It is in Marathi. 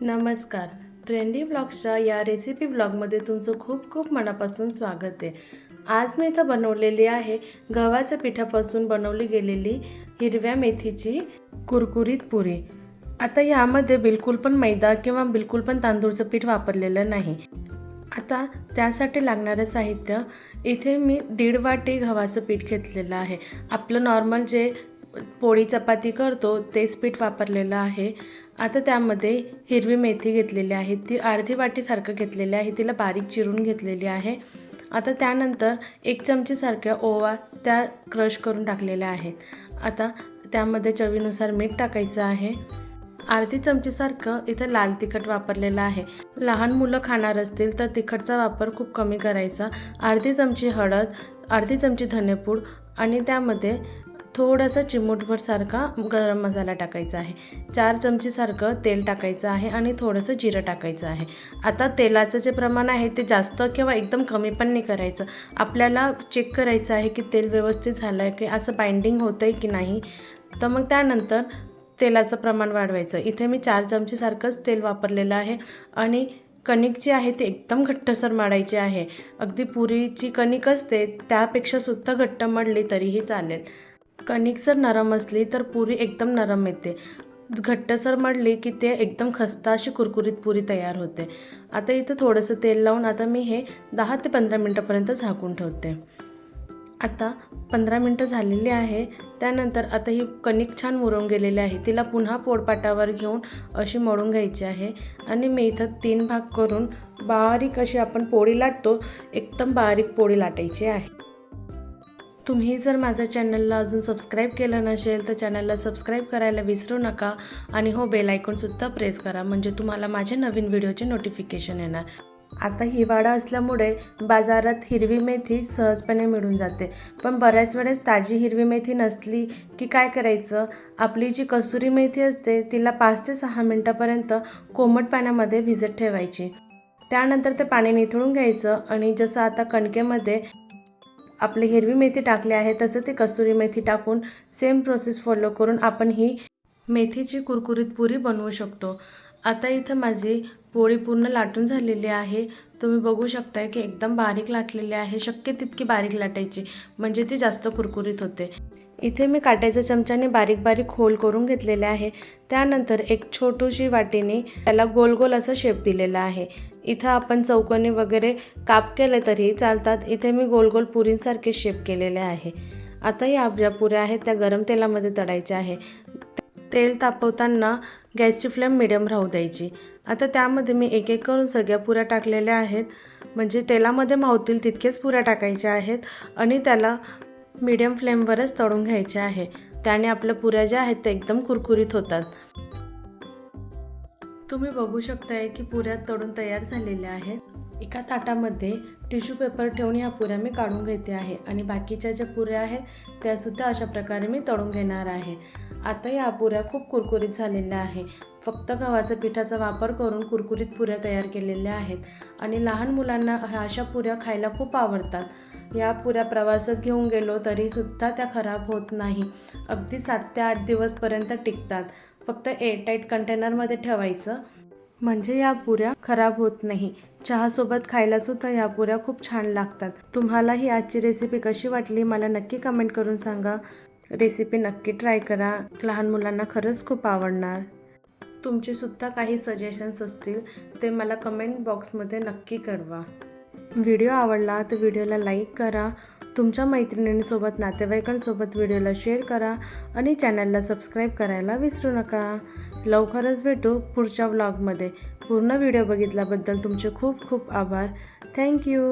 नमस्कार. ट्रेंडी ब्लॉग्सच्या या रेसिपी ब्लॉगमध्ये तुमचं खूप खूप मनापासून स्वागत आहे. आज मी इथं बनवलेली आहे गव्हाच्या पिठापासून बनवली गेलेली हिरव्या मेथीची कुरकुरीत पुरी. आता यामध्ये बिलकुल पण मैदा किंवा बिलकुल पण तांदूळचं पीठ वापरलेलं नाही. आता त्यासाठी लागणारं साहित्य इथे मी दीड वाटी गव्हाचं पीठ घेतलेलं आहे. आपलं नॉर्मल जे पोळी चपाती करतो तेच पीठ वापरलेलं आहे. आता त्यामध्ये हिरवी मेथी घेतलेली आहे. ती अर्धी वाटीसारखं घेतलेली आहे. तिला बारीक चिरून घेतलेली आहे. आता त्यानंतर एक चमचीसारख्या ओवा त्या क्रश करून टाकलेल्या आहेत. आता त्यामध्ये चवीनुसार मीठ टाकायचं आहे. अर्धी चमचीसारखं इथं लाल तिखट वापरलेलं आहे. लहान मुलं खाणार असतील तर तिखटचा वापर खूप कमी करायचा. अर्धी चमची हळद अर्धी चमची धनेपूड आणि त्यामध्ये थोडंसं चिमूटभर सारखा गरम मसाला टाकायचा आहे. चार चमचीसारखं तेल टाकायचं आहे आणि थोडंसं जिरं टाकायचं आहे. आता तेलाचं जे प्रमाण आहे ते जास्त किंवा एकदम कमी पण नाही करायचं. आपल्याला चेक करायचं आहे की तेल व्यवस्थित झालं आहे की असं बाइंडिंग होतं आहे की नाही. तर मग त्यानंतर तेलाचं प्रमाण वाढवायचं. इथे मी चार चमचीसारखंच तेल वापरलेलं आहे आणि कणिक जी आहे ती एकदम घट्टसर मळायची आहे. अगदी पुरीची कणिक असते त्यापेक्षा सुद्धा घट्ट मळली तरीही चालेल. कणिक जर नरम असली तर पुरी एकदम नरम येते. घट्टसर मळली की ते एकदम खस्ता अशी कुरकुरीत पुरी तयार होते. आता इथं थोडंसं तेल लावून आता मी हे दहा ते पंधरा मिनटापर्यंत झाकून ठेवते. आता पंधरा मिनटं झालेली आहे. त्यानंतर आता ही कणिक छान मुरून गेलेली आहे. तिला पुन्हा पोळपाटावर घेऊन अशी मळून घ्यायची आहे. आणि मी इथं तीन भाग करून बारीक अशी आपण पोळी लाटतो. एकदम बारीक पोळी लाटायची आहे. तुम्ही जर माझ्या चॅनलला अजून सबस्क्राईब केलं नसेल तर चॅनलला सबस्क्राईब करायला विसरू नका आणि हो बेल आयकॉनसुद्धा प्रेस करा म्हणजे तुम्हाला माझे नवीन व्हिडिओचे नोटिफिकेशन येणार. आता हिवाळा असल्यामुळे बाजारात हिरवी मेथी सहजपणे मिळून जाते. पण बऱ्याच वेळेस ताजी हिरवी मेथी नसली की काय करायचं? आपली जी कसुरी मेथी असते तिला पाच ते सहा मिनटापर्यंत कोमट पाण्यामध्ये भिजत ठेवायची. त्यानंतर ते पाणी निथळून घ्यायचं आणि जसं आता कणकेमध्ये आपली हिरवी मेथी टाकली आहे तसं ती कसुरी मेथी टाकून सेम प्रोसेस फॉलो करून आपण ही मेथीची कुरकुरीत पुरी बनवू शकतो. आता इथं माझी पोळी पूर्ण लाटून झालेली आहे. तुम्ही बघू शकताय की एकदम बारीक लाटलेली आहे शक्य तितकी बारीक लाटायची म्हणजे ती जास्त कुरकुरीत होते. इथे मी काट्याच्या चमच्याने बारीक बारीक होल करून घेतलेले आहे. त्यानंतर एक छोटूशी वाटीने त्याला गोल गोल असं शेप दिलेला आहे. इथं आपण चौकोनी वगैरे काप केले तरी चालतात. इथे मी गोल गोल पुरींसारखे शेप केलेले आहे. आता या ज्या पुऱ्या आहेत त्या गरम तेलामध्ये तळायच्या आहे. तेल तापवताना गॅसची फ्लेम मिडियम राहू द्यायची. आता त्यामध्ये मी एक एक करून सगळ्या पुऱ्या टाकलेल्या आहेत. म्हणजे तेलामध्ये मावतील तितकेच पुऱ्या टाकायच्या आहेत आणि त्याला मिडियम फ्लेमवरच तळून घ्यायचे आहे. त्याने आपल्या पुऱ्या ज्या आहेत त्या एकदम कुरकुरीत होतात. तुम्ही बघू शकताय की पुऱ्या तळून तयार झालेल्या आहेत. एका ताटामध्ये टिश्यू पेपर ठेवून ह्या पुऱ्या मी काढून घेते आहे आणि बाकीच्या ज्या पुऱ्या आहेत त्यासुद्धा अशा प्रकारे मी तळून घेणार आहे. आता या पुऱ्या खूप कुरकुरीत झालेल्या आहे. फक्त गव्हाच्या पिठाचा वापर करून कुरकुरीत पुऱ्या तयार केलेल्या आहेत आणि लहान मुलांना ह्या अशा पुऱ्या खायला खूप आवडतात. या पुऱ्या प्रवासात घेऊन गेलो तरीसुद्धा त्या खराब होत नाही. अगदी सात ते आठ दिवसपर्यंत टिकतात. फक्त एअरटाईट कंटेनरमध्ये ठेवायचं. म्हणजे या पुऱ्या खराब होत नाही. चहासोबत खायलासुद्धा या पुऱ्या खूप छान लागतात. तुम्हाला ही आजची रेसिपी कशी वाटली मला नक्की कमेंट करून सांगा. रेसिपी नक्की ट्राय करा. लहान मुलांना खरंच खूप आवडणार. तुमचेसुद्धा काही सजेशन्स असतील ते मला कमेंट बॉक्समध्ये नक्की कळवा. व्हिडिओ आवडला तर व्हिडिओला लाईक करा. तुमच्या मैत्रिणींसोबत नातेवाईकांसोबत व्हिडिओला शेअर करा. आणि चॅनलला सबस्क्राईब करायला विसरू नका. लवकरच भेटू पुढच्या व्लॉगमध्ये पूर्ण व्हिडिओ बघितल्याबद्दल तुमचे खूप खूप आभार. थँक्यू